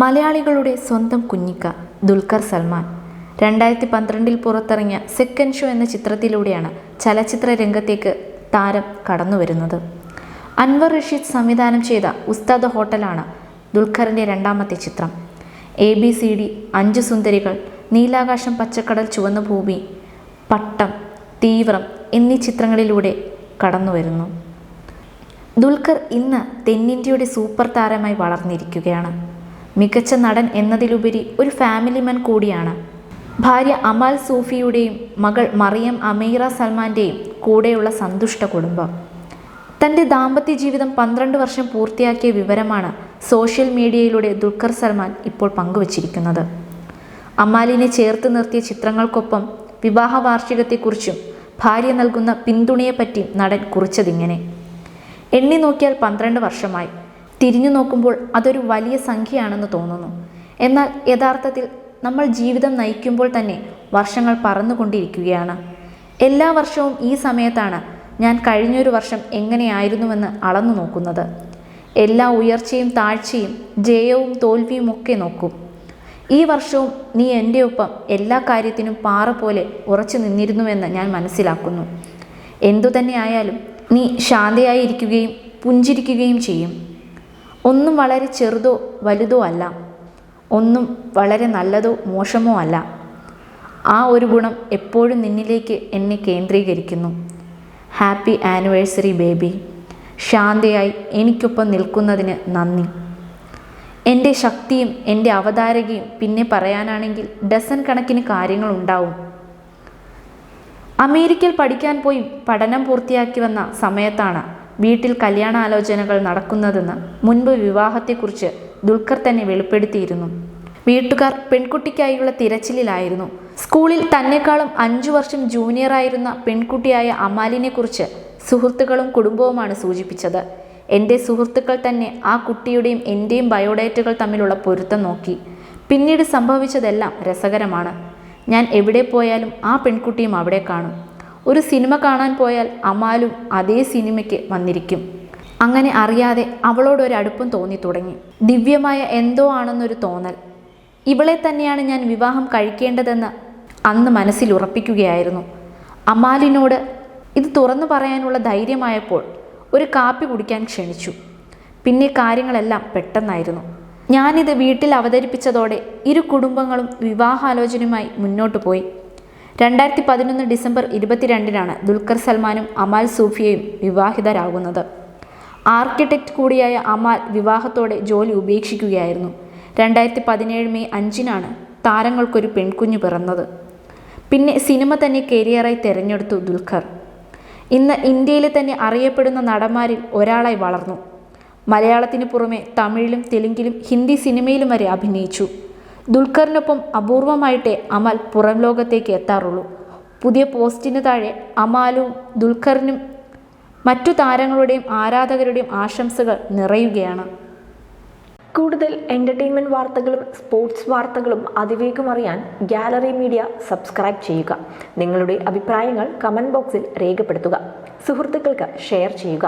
മലയാളികളുടെ സ്വന്തം കുഞ്ഞിക്ക ദുൽഖർ സൽമാൻ. രണ്ടായിരത്തി പന്ത്രണ്ടിൽ പുറത്തിറങ്ങിയ സെക്കൻഡ് ഷോ എന്ന ചിത്രത്തിലൂടെയാണ് ചലച്ചിത്ര രംഗത്തേക്ക് താരം കടന്നുവരുന്നത് അൻവർ റഷീദ് സംവിധാനം ചെയ്ത ഉസ്താദ് ഹോട്ടലാണ് ദുൽഖറിന്റെ രണ്ടാമത്തെ ചിത്രം. എ ബി സി ഡി അഞ്ച് സുന്ദരികൾ നീലാകാശം പച്ചക്കടൽ ചുവന്ന ഭൂമി പട്ടം തീവ്രം എന്നീ ചിത്രങ്ങളിലൂടെ കടന്നുവരുന്നു ദുൽഖർ ഇന്ന് തെന്നിന്ത്യയുടെ സൂപ്പർ താരമായി വളർന്നിരിക്കുകയാണ്. മികച്ച നടൻ എന്നതിലുപരി ഒരു ഫാമിലി മാൻ കൂടിയാണ്. ഭാര്യ അമാൽ സൂഫിയുടെയും മകൾ മറിയം അമീറ സൽമാന്റെയും കൂടെയുള്ള സന്തുഷ്ട കുടുംബം. തന്റെ ദാമ്പത്യ ജീവിതം പന്ത്രണ്ട് വർഷം പൂർത്തിയാക്കിയ വിവരമാണ് സോഷ്യൽ മീഡിയയിലൂടെ ദുൽഖർ സൽമാൻ ഇപ്പോൾ പങ്കുവച്ചിരിക്കുന്നത്. അമാലിനെ ചേർത്ത് നിർത്തിയ ചിത്രങ്ങൾക്കൊപ്പം വിവാഹ വാർഷികത്തെക്കുറിച്ചും ഭാര്യ നൽകുന്ന പിന്തുണയെപ്പറ്റി നടൻ കുറിച്ചതിങ്ങനെ. എണ്ണി നോക്കിയാൽ പന്ത്രണ്ട് വർഷമായി. തിരിഞ്ഞു നോക്കുമ്പോൾ അതൊരു വലിയ സംഖ്യയാണെന്ന് തോന്നുന്നു. എന്നാൽ യഥാർത്ഥത്തിൽ നമ്മൾ ജീവിതം നയിക്കുമ്പോൾ തന്നെ വർഷങ്ങൾ പറന്നുകൊണ്ടിരിക്കുകയാണ്. എല്ലാ വർഷവും ഈ സമയത്താണ് ഞാൻ കഴിഞ്ഞൊരു വർഷം എങ്ങനെയായിരുന്നുവെന്ന് അളന്നു നോക്കുന്നത്. എല്ലാ ഉയർച്ചയും താഴ്ചയും ജയവും തോൽവിയും ഒക്കെ നോക്കും. ഈ വർഷവും നീ എന്റെ ഒപ്പം എല്ലാ കാര്യത്തിനും പാറ പോലെ ഉറച്ചു നിന്നിരുന്നുവെന്ന് ഞാൻ മനസ്സിലാക്കുന്നു. എന്തു തന്നെ ആയാലും നീ ശാന്തയായിരിക്കുകയും പുഞ്ചിരിക്കുകയും ചെയ്യും. ഒന്നും വളരെ ചെറുതോ വലുതോ അല്ല. ഒന്നും വളരെ നല്ലതോ മോശമോ അല്ല. ആ ഒരു ഗുണം എപ്പോഴും നിന്നിലേക്ക് എന്നെ കേന്ദ്രീകരിക്കുന്നു. Happy anniversary baby. ശാന്തയായി എനിക്കൊപ്പം നിൽക്കുന്നതിന് നന്ദി. എന്റെ ശക്തിയും എന്റെ അവതാരകയും പിന്നെ പറയാനാണെങ്കിൽ ഡസൻ കണക്കിന് കാര്യങ്ങൾ ഉണ്ടാവും. അമേരിക്കയിൽ പഠിക്കാൻ പോയി പഠനം പൂർത്തിയാക്കി വന്ന സമയത്താണ് വീട്ടിൽ കല്യാണാലോചനകൾ നടക്കുന്നതെന്ന് മുൻപ് വിവാഹത്തെക്കുറിച്ച് ദുൽഖർ തന്നെ വെളിപ്പെടുത്തിയിരുന്നു. വീട്ടുകാർ പെൺകുട്ടിക്കായുള്ള തിരച്ചിലിലായിരുന്നു. സ്കൂളിൽ തന്നെക്കാളും അഞ്ചു വർഷം ജൂനിയറായിരുന്ന പെൺകുട്ടിയായ അമാലിനെക്കുറിച്ച് സുഹൃത്തുക്കളും കുടുംബവുമാണ് സൂചിപ്പിച്ചത്. എന്റെ സുഹൃത്തുക്കൾ തന്നെ ആ കുട്ടിയുടെയും എന്റെയും ബയോഡേറ്റകൾ തമ്മിലുള്ള പൊരുത്തം നോക്കി. പിന്നീട് സംഭവിച്ചതെല്ലാം രസകരമാണ്. ഞാൻ എവിടെ പോയാലും ആ പെൺകുട്ടിയും അവിടെ കാണും. ഒരു സിനിമ കാണാൻ പോയാൽ അമാലും അതേ സിനിമയ്ക്ക് വന്നിരിക്കും. അങ്ങനെ അറിയാതെ അവളോടൊരു അടുപ്പം തോന്നി തുടങ്ങി. ദിവ്യമായ എന്തോ ആണെന്നൊരു തോന്നൽ. ഇവളെ തന്നെയാണ് ഞാൻ വിവാഹം കഴിക്കേണ്ടതെന്ന് അന്ന് മനസ്സിൽ ഉറപ്പിക്കുകയായിരുന്നു. അമാലിനോട് ഇത് തുറന്നു പറയാനുള്ള ധൈര്യമായപ്പോൾ ഒരു കാപ്പി കുടിക്കാൻ ക്ഷണിച്ചു. പിന്നെ കാര്യങ്ങളെല്ലാം പെട്ടെന്നായിരുന്നു. ഞാനിത് വീട്ടിൽ അവതരിപ്പിച്ചതോടെ ഇരു കുടുംബങ്ങളും വിവാഹാലോചനയുമായി മുന്നോട്ട് പോയി. രണ്ടായിരത്തി പതിനൊന്ന് ഡിസംബർ ഇരുപത്തിരണ്ടിനാണ് ദുൽഖർ സൽമാനും അമാൽ സൂഫിയയും വിവാഹിതരാകുന്നത്. ആർക്കിടെക്റ്റ് കൂടിയായ അമാൽ വിവാഹത്തോടെ ജോലി ഉപേക്ഷിക്കുകയായിരുന്നു. രണ്ടായിരത്തി പതിനേഴ് മെയ് അഞ്ചിനാണ് താരങ്ങൾക്കൊരു പെൺകുഞ്ഞ് പിറന്നത്. പിന്നെ സിനിമ തന്നെ കരിയറായി തിരഞ്ഞെടുത്തു ദുൽഖർ. ഇന്ന് ഇന്ത്യയിലെ തന്നെ അറിയപ്പെടുന്ന നടന്മാരിൽ ഒരാളായി വളർന്നു. മലയാളത്തിന് പുറമെ തമിഴിലും തെലുങ്കിലും ഹിന്ദി സിനിമയിലും വരെ അഭിനയിച്ചു. ദുൽഖറിനൊപ്പം അപൂർവമായിട്ടേ അമൽ പുറം ലോകത്തേക്ക് എത്താറുള്ളൂ. പുതിയ പോസ്റ്റിന് താഴെ അമാലും ദുൽഖറിനും മറ്റു താരങ്ങളുടെയും ആരാധകരുടെയും ആശംസകൾ നിറയുകയാണ്. കൂടുതൽ എന്റർടൈൻമെന്റ് വാർത്തകളും സ്പോർട്സ് വാർത്തകളും അതിവേഗം അറിയാൻ ഗാലറി മീഡിയ സബ്സ്ക്രൈബ് ചെയ്യുക. നിങ്ങളുടെ അഭിപ്രായങ്ങൾ കമന്റ് ബോക്സിൽ രേഖപ്പെടുത്തുക. സുഹൃത്തുക്കൾക്ക് ഷെയർ ചെയ്യുക.